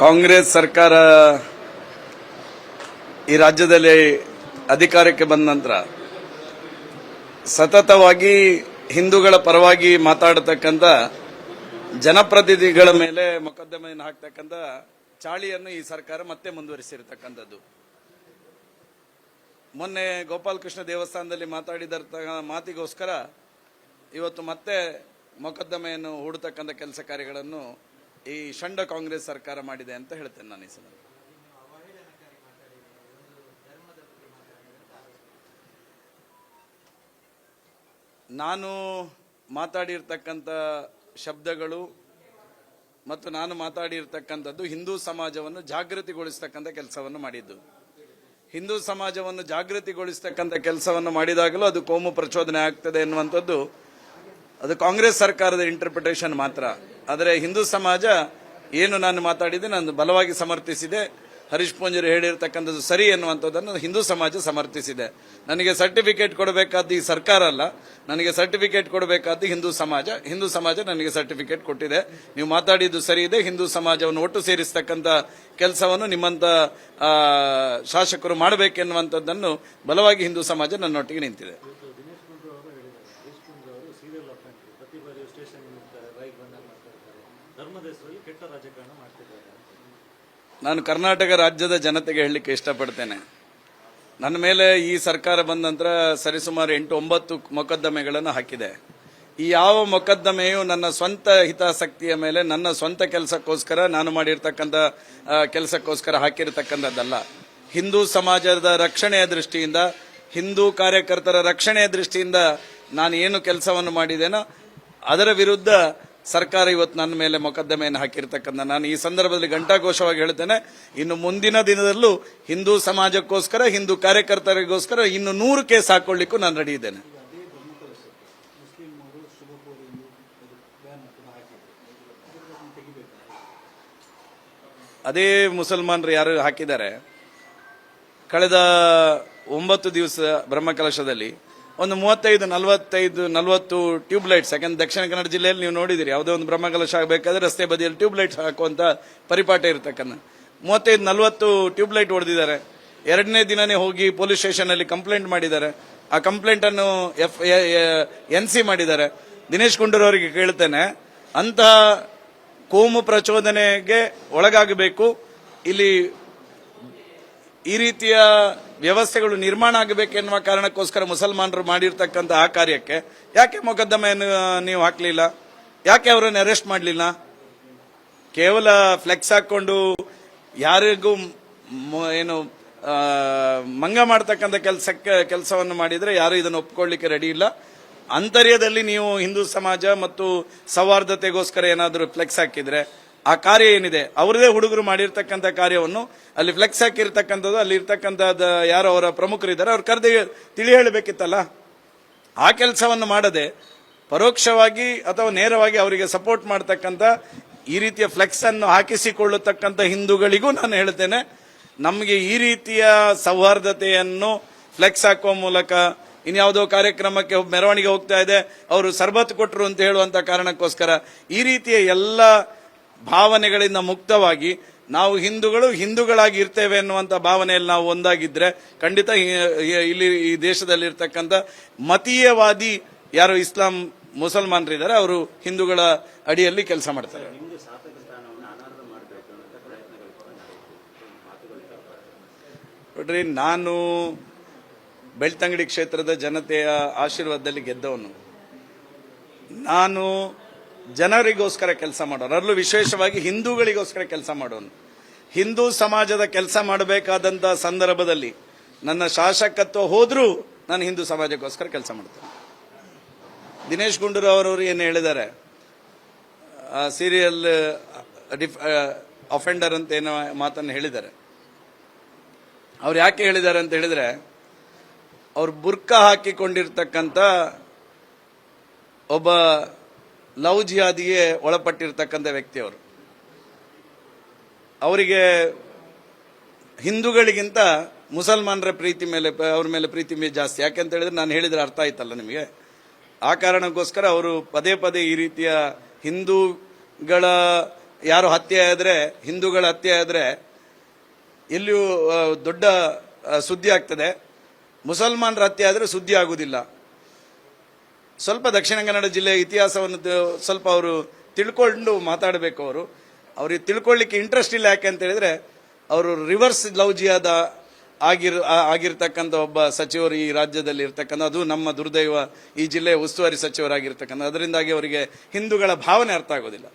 ಕಾಂಗ್ರೆಸ್ ಸರ್ಕಾರ ಈ ರಾಜ್ಯದಲ್ಲಿ ಅಧಿಕಾರಕ್ಕೆ ಬಂದ ನಂತರ ಸತತವಾಗಿ ಹಿಂದೂಗಳ ಪರವಾಗಿ ಮಾತಾಡತಕ್ಕಂಥ ಜನಪ್ರತಿನಿಧಿಗಳ ಮೇಲೆ ಮೊಕದ್ದಮೆಯನ್ನು ಹಾಕ್ತಕ್ಕಂಥ ಚಾಳಿಯನ್ನು ಈ ಸರ್ಕಾರ ಮತ್ತೆ ಮುಂದುವರಿಸಿರ್ತಕ್ಕಂಥದ್ದು. ಮೊನ್ನೆ ಗೋಪಾಲಕೃಷ್ಣ ದೇವಸ್ಥಾನದಲ್ಲಿ ಮಾತಾಡಿದ ಮಾತಿಗೋಸ್ಕರ ಇವತ್ತು ಮತ್ತೆ ಮೊಕದ್ದಮೆಯನ್ನು ಹೂಡತಕ್ಕಂಥ ಕೆಲಸ ಕಾರ್ಯಗಳನ್ನು ಈ ಷಂಡ ಕಾಂಗ್ರೆಸ್ ಸರ್ಕಾರ ಮಾಡಿದೆ ಅಂತ ಹೇಳ್ತೇನೆ ನಾನು ಈ ಸಲ. ನಾನು ಮಾತಾಡಿರ್ತಕ್ಕಂಥ ಶಬ್ದಗಳು ಮತ್ತು ನಾನು ಮಾತಾಡಿರ್ತಕ್ಕಂಥದ್ದು ಹಿಂದೂ ಸಮಾಜವನ್ನು ಜಾಗೃತಿಗೊಳಿಸ್ತಕ್ಕಂಥ ಕೆಲಸವನ್ನು ಮಾಡಿದ್ದು. ಹಿಂದೂ ಸಮಾಜವನ್ನು ಜಾಗೃತಿಗೊಳಿಸ್ತಕ್ಕಂಥ ಕೆಲಸವನ್ನು ಮಾಡಿದಾಗಲೂ ಅದು ಕೋಮು ಪ್ರಚೋದನೆ ಆಗ್ತದೆ ಎನ್ನುವಂಥದ್ದು ಅದು ಕಾಂಗ್ರೆಸ್ ಸರ್ಕಾರದ ಇಂಟರ್ಪ್ರಿಟೇಷನ್ ಮಾತ್ರ. ಆದರೆ ಹಿಂದೂ ಸಮಾಜ ಏನು ನಾನು ಮಾತಾಡಿದೆ ನಾನು ಬಲವಾಗಿ ಸಮರ್ಥಿಸಿದೆ. ಹರೀಶ್ ಪೂಂಜರು ಹೇಳಿರ್ತಕ್ಕಂಥದ್ದು ಸರಿ ಎನ್ನುವಂಥದ್ದನ್ನು ಹಿಂದೂ ಸಮಾಜ ಸಮರ್ಥಿಸಿದೆ. ನನಗೆ ಸರ್ಟಿಫಿಕೇಟ್ ಕೊಡಬೇಕಾದ್ದು ಈ ಸರ್ಕಾರ ಅಲ್ಲ. ನನಗೆ ಸರ್ಟಿಫಿಕೇಟ್ ಕೊಡಬೇಕಾದ್ದು ಹಿಂದೂ ಸಮಾಜ. ಹಿಂದೂ ಸಮಾಜ ನನಗೆ ಸರ್ಟಿಫಿಕೇಟ್ ಕೊಟ್ಟಿದೆ. ನೀವು ಮಾತಾಡಿದ್ದು ಸರಿ ಇದೆ. ಹಿಂದೂ ಸಮಾಜವನ್ನು ಒಟ್ಟು ಸೇರಿಸ್ತಕ್ಕಂಥ ಕೆಲಸವನ್ನು ನಿಮ್ಮಂಥ ಶಾಸಕರು ಮಾಡಬೇಕೆನ್ನುವಂಥದ್ದನ್ನು ಬಲವಾಗಿ ಹಿಂದೂ ಸಮಾಜ ನನ್ನೊಟ್ಟಿಗೆ ನಿಂತಿದೆ ದಿನೇಶ್ ಗುಂಡೂರಾವ್ ಅವರು ಹೇಳಿದ್ದಾರೆ ಹರೀಶ್ ಕುಂದ್ರ ಅವರು ಸೀರಿಯಲ್ ಅಫೆಂಡರ್ ಪ್ರತಿ ಬಾರಿ ಸ್ಟೇಷನ್ ಹೋಗ್ತಾರೆ ಬೈಕ್ ಬಂದಾಗ ಮಾತಾಡ್ತಾರೆ ನಾನು ಕರ್ನಾಟಕ ರಾಜ್ಯದ ಜನತೆಗೆ ಹೇಳಲಿಕ್ಕೆ ಇಷ್ಟಪಡ್ತೇನೆ. ನನ್ನ ಮೇಲೆ ಈ ಸರ್ಕಾರ ಬಂದ ನಂತರ ಸರಿಸುಮಾರು ಎಂಟು ಒಂಬತ್ತು ಮೊಕದ್ದಮೆಗಳನ್ನು ಹಾಕಿದೆ. ಈ ಯಾವ ಮೊಕದ್ದಮೆಯು ನನ್ನ ಸ್ವಂತ ಹಿತಾಸಕ್ತಿಯ ಮೇಲೆ ನನ್ನ ಸ್ವಂತ ಕೆಲಸಕ್ಕೋಸ್ಕರ ನಾನು ಮಾಡಿರ್ತಕ್ಕಂಥ ಕೆಲಸಕ್ಕೋಸ್ಕರ ಹಾಕಿರತಕ್ಕಂಥದ್ದಲ್ಲ. ಹಿಂದೂ ಸಮಾಜದ ರಕ್ಷಣೆಯ ದೃಷ್ಟಿಯಿಂದ, ಹಿಂದೂ ಕಾರ್ಯಕರ್ತರ ರಕ್ಷಣೆಯ ದೃಷ್ಟಿಯಿಂದ ನಾನು ಏನು ಕೆಲಸವನ್ನು ಮಾಡಿದ್ದೇನೋ ಅದರ ವಿರುದ್ಧ ಸರ್ಕಾರ ಇವತ್ತು ನನ್ನ ಮೇಲೆ ಮೊಕದ್ದಮೆಯನ್ನು ಹಾಕಿರ್ತಕ್ಕಂಥ ನಾನು ಈ ಸಂದರ್ಭದಲ್ಲಿ ಘಂಟಾಘೋಷವಾಗಿ ಹೇಳ್ತೇನೆ, ಇನ್ನು ಮುಂದಿನ ದಿನದಲ್ಲೂ ಹಿಂದೂ ಸಮಾಜಕ್ಕೋಸ್ಕರ, ಹಿಂದೂ ಕಾರ್ಯಕರ್ತರಿಗೋಸ್ಕರ ಇನ್ನು ನೂರು ಕೇಸ್ ಹಾಕೊಳ್ಳಿಕ್ಕೂ ನಾನು ರೆಡಿ ಇದ್ದೇನೆ. ಅದೇ ಮುಸಲ್ಮಾನರು ಯಾರು ಹಾಕಿದ್ದಾರೆ, ಕಳೆದ ಒಂಬತ್ತು ದಿವಸ ಬ್ರಹ್ಮಕಲಶದಲ್ಲಿ ಒಂದು ಮೂವತ್ತೈದು, ನಲವತ್ತೈದು, ನಲವತ್ತು ಟ್ಯೂಬ್ ಲೈಟ್ಸ್ ಯಾಕಂದ್ರೆ ದಕ್ಷಿಣ ಕನ್ನಡ ಜಿಲ್ಲೆಯಲ್ಲಿ ನೀವು ನೋಡಿದಿರಿ. ಯಾವುದೇ ಒಂದು ಬ್ರಹ್ಮಕಲಶ ಆಗಬೇಕಾದ್ರೆ ರಸ್ತೆ ಬದಿಯಲ್ಲಿ ಟ್ಯೂಬ್ ಲೈಟ್ಸ್ ಪರಿಪಾಠ ಇರತಕ್ಕಂಥ. ಮೂವತ್ತೈದು, ನಲವತ್ತು ಟ್ಯೂಬ್ ಲೈಟ್ ಹೊಡೆದಿದ್ದಾರೆ. ಎರಡನೇ ದಿನನೇ ಹೋಗಿ ಪೊಲೀಸ್ ಸ್ಟೇಷನ್ ಅಲ್ಲಿ ಕಂಪ್ಲೇಂಟ್ ಮಾಡಿದ್ದಾರೆ. ಆ ಕಂಪ್ಲೇಂಟ್ ಅನ್ನು ಎಫ್ ಎನ್ ಸಿ ಮಾಡಿದ್ದಾರೆ. ದಿನೇಶ್ ಗುಂಡೂರವರಿಗೆ ಕೇಳ್ತೇನೆ, ಅಂತಹ ಕೋಮು ಪ್ರಚೋದನೆಗೆ ಒಳಗಾಗಬೇಕು. ಇಲ್ಲಿ ಈ ರೀತಿಯ ವ್ಯವಸ್ಥೆಗಳು ನಿರ್ಮಾಣ ಆಗಬೇಕೆನ್ನುವ ಕಾರಣಕ್ಕೋಸ್ಕರ ಮುಸಲ್ಮಾನರು ಮಾಡಿರ್ತಕ್ಕಂಥ ಆ ಕಾರ್ಯಕ್ಕೆ ಯಾಕೆ ಮೊಕದ್ದಮೆಯನ್ನು ನೀವು ಹಾಕಲಿಲ್ಲ? ಯಾಕೆ ಅವರನ್ನು ಅರೆಸ್ಟ್ ಮಾಡಲಿಲ್ಲ? ಕೇವಲ ಫ್ಲೆಕ್ಸ್ ಹಾಕೊಂಡು ಯಾರಿಗೂ ಏನು ಮಂಗ ಮಾಡ್ತಕ್ಕಂಥ ಕೆಲಸಕ್ಕೆ, ಕೆಲಸವನ್ನು ಮಾಡಿದರೆ ಯಾರು ಇದನ್ನು ಒಪ್ಕೊಳ್ಳಿಕ್ಕೆ ರೆಡಿ ಇಲ್ಲ. ಅಂತರ್ಯದಲ್ಲಿ ನೀವು ಹಿಂದೂ ಸಮಾಜ ಮತ್ತು ಸೌಹಾರ್ದತೆಗೋಸ್ಕರ ಏನಾದರೂ ಫ್ಲೆಕ್ಸ್ ಹಾಕಿದ್ರೆ ಆ ಕಾರ್ಯ ಏನಿದೆ? ಅವರದೇ ಹುಡುಗರು ಮಾಡಿರ್ತಕ್ಕಂಥ ಕಾರ್ಯವನ್ನು, ಅಲ್ಲಿ ಫ್ಲೆಕ್ಸ್ ಹಾಕಿರ್ತಕ್ಕಂಥದ್ದು, ಅಲ್ಲಿ ಯಾರು ಅವರ ಪ್ರಮುಖರು ಇದ್ದಾರೆ ಅವ್ರು ಕರೆದು ತಿಳಿ ಹೇಳಬೇಕಿತ್ತಲ್ಲ ಆ ಕೆಲಸವನ್ನು ಮಾಡದೆ ಪರೋಕ್ಷವಾಗಿ ಅಥವಾ ನೇರವಾಗಿ ಅವರಿಗೆ ಸಪೋರ್ಟ್ ಮಾಡ್ತಕ್ಕಂಥ ಈ ರೀತಿಯ ಫ್ಲೆಕ್ಸ್ ಅನ್ನು ಹಾಕಿಸಿಕೊಳ್ಳತಕ್ಕಂಥ ಹಿಂದೂಗಳಿಗೂ ನಾನು ಹೇಳ್ತೇನೆ, ನಮಗೆ ಈ ರೀತಿಯ ಸೌಹಾರ್ದತೆಯನ್ನು ಫ್ಲೆಕ್ಸ್ ಹಾಕುವ ಮೂಲಕ ಇನ್ಯಾವುದೋ ಕಾರ್ಯಕ್ರಮಕ್ಕೆ ಮೆರವಣಿಗೆ ಹೋಗ್ತಾ ಇದೆ, ಅವರು ಸರ್ಬತ್ ಕೊಟ್ಟರು ಅಂತ ಹೇಳುವಂಥ ಕಾರಣಕ್ಕೋಸ್ಕರ ಈ ರೀತಿಯ ಎಲ್ಲ ಭಾವನೆಗಳಿಂದ ಮುಕ್ತವಾಗಿ ನಾವು ಹಿಂದೂಗಳು ಹಿಂದೂಗಳಾಗಿ ಇರ್ತೇವೆ ಅನ್ನುವಂಥ ಭಾವನೆಯಲ್ಲಿ ನಾವು ಒಂದಾಗಿದ್ದರೆ ಖಂಡಿತ ಇಲ್ಲಿ ಈ ದೇಶದಲ್ಲಿರ್ತಕ್ಕಂಥ ಮತೀಯವಾದಿ ಯಾರು ಇಸ್ಲಾಂ ಮುಸಲ್ಮಾನರಿದ್ದಾರೆ ಅವರು ಹಿಂದೂಗಳ ಅಡಿಯಲ್ಲಿ ಕೆಲಸ ಮಾಡ್ತಾರೆ. ನೋಡ್ರಿ ನಾನು ಬೆಳ್ತಂಗಡಿ ಕ್ಷೇತ್ರದ ಜನತೆಯ ಆಶೀರ್ವಾದದಲ್ಲಿ ಗೆದ್ದವನು. ನಾನು ಜನರಿಗೋಸ್ಕರ ಕೆಲಸ ಮಾಡೋರು. ಅದರಲ್ಲೂ ವಿಶೇಷವಾಗಿ ಹಿಂದೂಗಳಿಗೋಸ್ಕರ ಕೆಲಸ ಮಾಡೋನು. ಹಿಂದೂ ಸಮಾಜದ ಕೆಲಸ ಮಾಡಬೇಕಾದಂಥ ಸಂದರ್ಭದಲ್ಲಿ ನನ್ನ ಶಾಸಕತ್ವ ಹೋದರೂ ನಾನು ಹಿಂದೂ ಸಮಾಜಕ್ಕೋಸ್ಕರ ಕೆಲಸ ಮಾಡ್ತೇನೆ. ದಿನೇಶ್ ಗುಂಡೂರಾವ್ ಅವರು ಏನು ಹೇಳಿದ್ದಾರೆ? ಸೀರಿಯಲ್ ಅಫೆಂಡರ್ ಅಂತ ಏನೋ ಮಾತನ್ನು ಹೇಳಿದ್ದಾರೆ. ಅವ್ರು ಯಾಕೆ ಹೇಳಿದ್ದಾರೆ ಅಂತ ಹೇಳಿದ್ರೆ, ಅವ್ರು ಬುರ್ಕ ಹಾಕಿಕೊಂಡಿರ್ತಕ್ಕಂಥ ಒಬ್ಬ ಲವ್ ಜಿಹಾದಿಗೆ ಒಳಪಟ್ಟಿರ್ತಕ್ಕಂಥ ವ್ಯಕ್ತಿಯವರು. ಅವರಿಗೆ ಹಿಂದೂಗಳಿಗಿಂತ ಮುಸಲ್ಮಾನರ ಪ್ರೀತಿ ಮೇಲೆ, ಅವ್ರ ಮೇಲೆ ಪ್ರೀತಿ ಮೇಲೆ ಜಾಸ್ತಿ. ಯಾಕೆಂತ ಹೇಳಿದ್ರೆ ನಾನು ಹೇಳಿದ್ರೆ ಅರ್ಥ ಆಯ್ತಲ್ಲ ನಿಮಗೆ? ಆ ಕಾರಣಕ್ಕೋಸ್ಕರ ಅವರು ಪದೇ ಪದೇ ಈ ರೀತಿಯ ಹಿಂದೂಗಳ ಯಾರು ಹತ್ಯೆ ಆದರೆ, ಹಿಂದೂಗಳ ಹತ್ಯೆ ಆದರೆ ಎಲ್ಲಿಯೂ ದೊಡ್ಡ ಸುದ್ದಿ ಆಗ್ತದೆ. ಮುಸಲ್ಮಾನರ ಹತ್ಯೆ ಆದರೆ ಸುದ್ದಿ ಆಗುವುದಿಲ್ಲ ಸ್ವಲ್ಪ ದಕ್ಷಿಣ ಕನ್ನಡ ಜಿಲ್ಲೆಯ ಇತಿಹಾಸವನ್ನು ಸ್ವಲ್ಪ ಅವರು ತಿಳ್ಕೊಂಡು ಮಾತಾಡಬೇಕು ಅವರು. ಅವ್ರಿಗೆ ತಿಳ್ಕೊಳ್ಳಿಕ್ಕೆ ಇಂಟ್ರೆಸ್ಟ್ ಇಲ್ಲ ಯಾಕೆ ಅಂತ ಹೇಳಿದ್ರೆ, ಅವರು ರಿವರ್ಸ್ ಲವ್ ಜಿಯಾದ ಆಗಿರ್ ಆಗಿರ್ತಕ್ಕಂಥ ಒಬ್ಬ ಸಚಿವರು ಈ ರಾಜ್ಯದಲ್ಲಿ ಇರ್ತಕ್ಕಂಥ, ಅದು ನಮ್ಮ ದುರ್ದೈವ ಈ ಜಿಲ್ಲೆಯ ಉಸ್ತುವಾರಿ ಸಚಿವರಾಗಿರ್ತಕ್ಕಂಥ, ಅದರಿಂದಾಗಿ ಅವರಿಗೆ ಹಿಂದೂಗಳ ಭಾವನೆ ಅರ್ಥ ಆಗೋದಿಲ್ಲ.